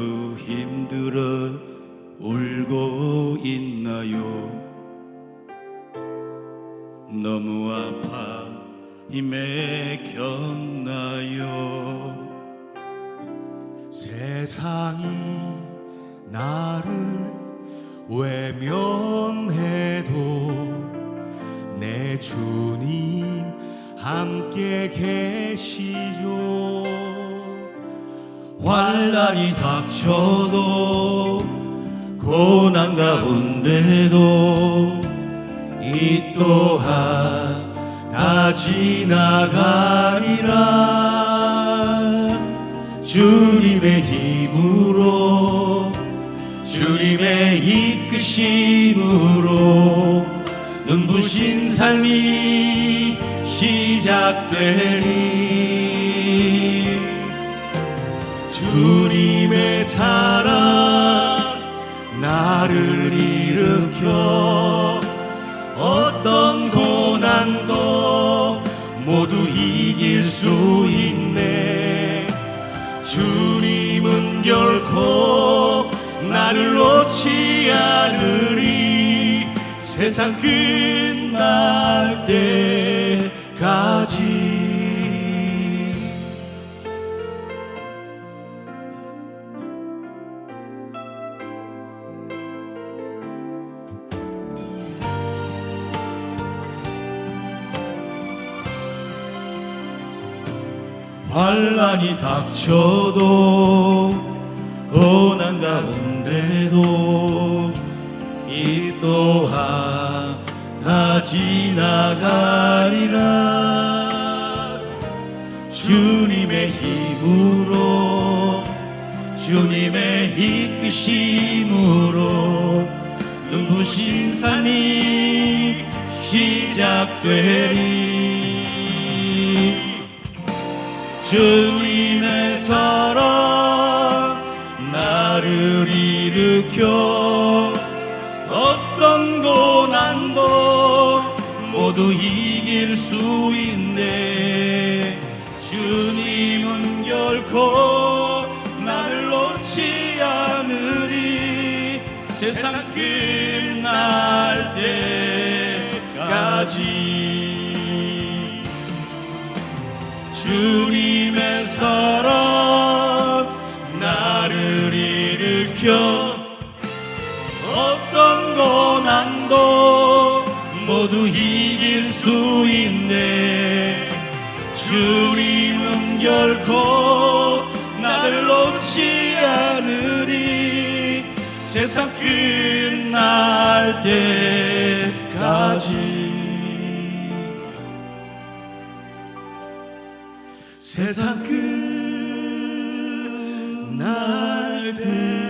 너무 힘들어 울고 있나요? 너무 아파 힘에 겹나요? 세상이 나를 외면해도 내 주님 함께 계시죠 환란이 닥쳐도 고난 가운데도 이 또한 다 지나가리라. 주님의 힘으로 주님의 이끄심으로 눈부신 삶이 시작되리 주님의 사랑 나를 일으켜 어떤 고난도 모두 이길 수 있네. 주님은 결코 나를 놓지 않으리. 세상 끝날 때까지 환란이 닥쳐도 고난 가운데도 이 또한 다 지나가리라. 주님의 힘으로 주님의 이끄심으로 눈부신 삶이 시작되리 주님의 사랑 나를 일으켜 어떤 고난도 모두 이길 수 있네. 주님은 결코 나를 놓지 않으리. 세상 끝날 때까지 주님의 사랑 나를 일으켜 어떤 고난도 모두 이길 수 있네. 주님은 결코 나를 놓지 않으리. 세상 끝날 때 세상 끝날 때까지